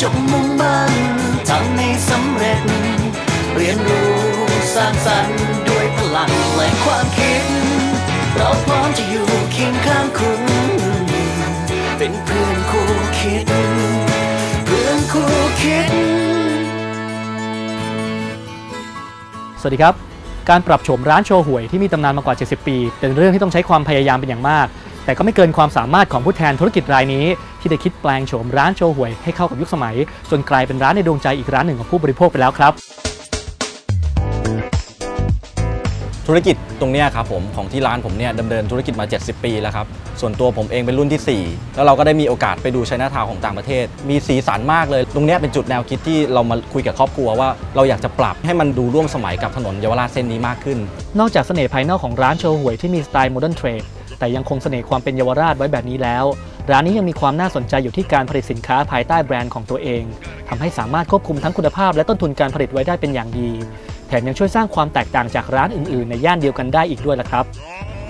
จงมุ่งมั่นทำให้สำเร็จ เรียนรู้สร้างสรรค์ด้วยพลังและความคิด เราพร้อมจะอยู่เคียงข้างคุณ เป็นเพื่อนคู่คิด เพื่อนคู่คิด สวัสดีครับ การปรับโฉมร้านโชห่วยที่มีตำนานมากว่า 70 ปี เป็นเรื่องที่ต้องใช้ความพยายามเป็นอย่างมาก แต่ก็ไม่เกินความสามารถของผู้แทนธุรกิจรายนี้ ที่ได้คิดแปลงโฉมร้านโชห่วยให้เข้ากับยุคสมัย จนกลายเป็นร้านในดวงใจอีกร้านหนึ่งของผู้บริโภคไปแล้วครับ ธุรกิจตรงเนี้ยครับผมของที่ร้านผมเนี่ยดำเนินธุรกิจมา 70 ปีแล้วครับส่วนตัวผมเองเป็นรุ่นที่ 4 แล้วเราก็ได้มีโอกาสไปดูชัยนาทาวน์ของต่างประเทศ มีสีสันมากเลย ตรงเนี้ยเป็นจุดแนวคิดที่เรามาคุยกับครอบครัวว่าเราอยากจะปรับให้มันดูร่วมสมัยกับถนนเยาวราชเส้นนี้มากขึ้น นอกจากเสน่ห์ภายนอกของร้านโชห่วยที่มีสไตล์โมเดิร์นเทรด แต่ยังคงเสน่ห์ความเป็นเยาวราชไว้แบบนี้แล้ว ร้านนี้ยังมีความน่าสนใจอยู่ที่การผลิตสินค้าภายใต้แบรนด์ของตัวเองทำให้สามารถควบคุมทั้งคุณภาพและต้นทุนการผลิตไว้ได้เป็นอย่างดี แถมยังช่วยสร้างความแตกต่างจากร้านอื่นๆ ในย่านเดียวกันได้อีกด้วยละครับ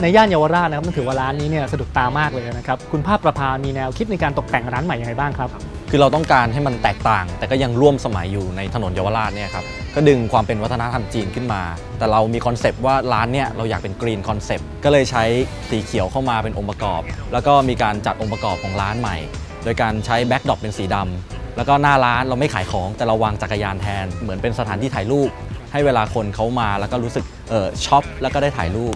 ในย่านเยาวราชนะครับมันถือว่าร้านนี้เนี่ยสะดุดตามากเลยนะครับคุณภาพประภามีแนวคิดในการตกแต่งร้านใหม่ยังไงบ้างครับ คือเราต้องการให้มันแตกต่าง แต่ก็ยังร่วมสมัยอยู่ในถนนเยาวราชเนี่ยครับก็ดึงความเป็นวัฒนธรรมจีนขึ้นมา แต่เรามีคอนเซปต์ว่าร้านเนี่ยเราอยากเป็นกรีนคอนเซปต์ก็เลยใช้สีเขียวเข้ามาเป็นองค์ประกอบ แล้วก็มีการจัดองค์ประกอบของร้านใหม่ โดยการใช้แบ็กดรอปเป็นสีดำแล้วก็หน้าร้านเราไม่ขายของแต่เราวางจักรยานแทน เหมือนเป็นสถานที่ถ่ายรูปให้เวลาคนเขามาแล้วก็รู้สึกเออช็อปแล้วก็ได้ถ่ายรูป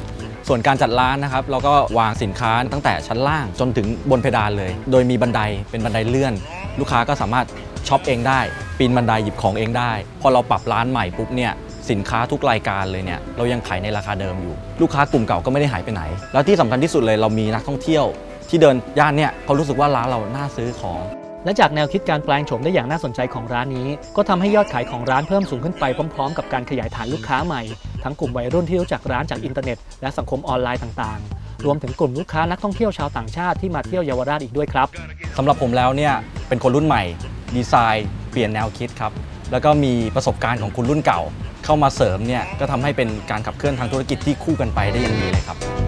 ส่วนการจัดร้านนะครับ เราก็วางสินค้าตั้งแต่ชั้นล่างจนถึงบนเพดานเลย โดยมีบันไดเป็นบันไดเลื่อน ลูกค้าก็สามารถช็อปเองได้ ปีนบันไดหยิบของเองได้ พอเราปรับร้านใหม่ปุ๊บเนี่ยสินค้าทุกรายการเลยเนี่ยเรายังขายในราคาเดิมอยู่ ลูกค้ากลุ่มเก่าก็ไม่ได้หายไปไหน แล้วที่สำคัญที่สุดเลยเรามีนักท่องเที่ยว ที่เดินย่านเนี่ยเขารู้สึกว่าร้านเราน่าซื้อของและจากแนวคิดการแปลงโฉมได้อย่างน่าสนใจของร้านนี้ ก็ทำให้ยอดขายของร้านเพิ่มสูงขึ้นไปพร้อม ๆ กับการขยายฐานลูกค้าใหม่ ทั้งกลุ่มวัยรุ่นที่รู้จักร้านจากอินเทอร์เน็ตและสังคมออนไลน์ต่างๆ รวมถึงกลุ่มลูกค้านักท่องเที่ยวชาวต่างชาติที่มาเที่ยวเยาวราชอีกด้วยครับสำหรับผมแล้วเนี่ยเป็นคนรุ่นใหม่ ดีไซน์เปลี่ยนแนวคิดครับแล้วก็มีประสบการณ์ของคุณรุ่นเก่า เข้ามาเสริมเนี่ยก็ทำให้เป็นการขับเคลื่อนทางธุรกิจที่คู่กันไปได้อย่างดีเลยครับ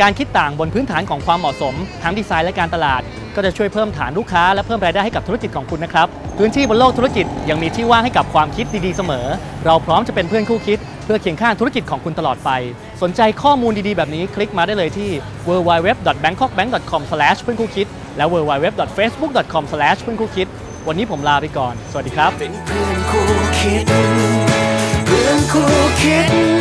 การคิดต่างบนพื้นฐานของความเหมาะสมทั้งดีไซน์และการตลาด ก็จะช่วยเพิ่มฐานลูกค้าและเพิ่มรายได้ให้กับธุรกิจของคุณนะครับ พื้นที่บนโลกธุรกิจยังมีที่ว่างให้กับความคิดดีๆเสมอ เราพร้อมจะเป็นเพื่อนคู่คิด เพื่อเคียงข้างธุรกิจของคุณตลอดไป สนใจข้อมูลดีๆแบบนี้คลิกมาได้เลยที่ www.bangkokbank.com เพื่อนคู่คิดและ www.facebook.com เพื่อนคู่คิดวันนี้ผมลาไปก่อน สวัสดีครับ เป็นเพื่อนคู่คิด เพื่อนคู่คิด